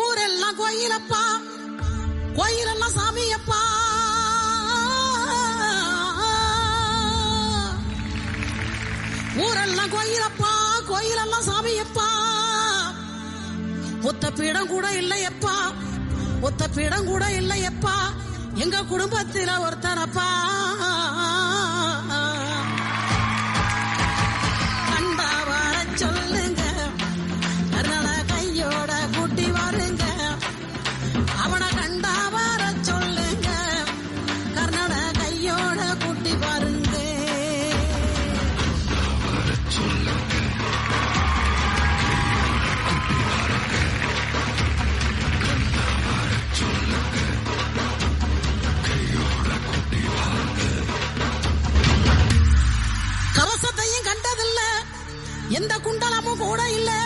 ஊரெல்லாம் கோயிலப்பா கோயிலெல்லாம் சாமியப்பா. ஊரெல்லாம் கோயிலப்பா கோயிலெல்லாம் சாமியப்பா. ஒத்த பீடம் கூட இல்லையப்பா ஒத்த பீடம் கூட இல்லையப்பா. எங்க குடும்பத்தில ஒருத்தனப்பா. எந்த குண்டலமும் கூட இல்லை.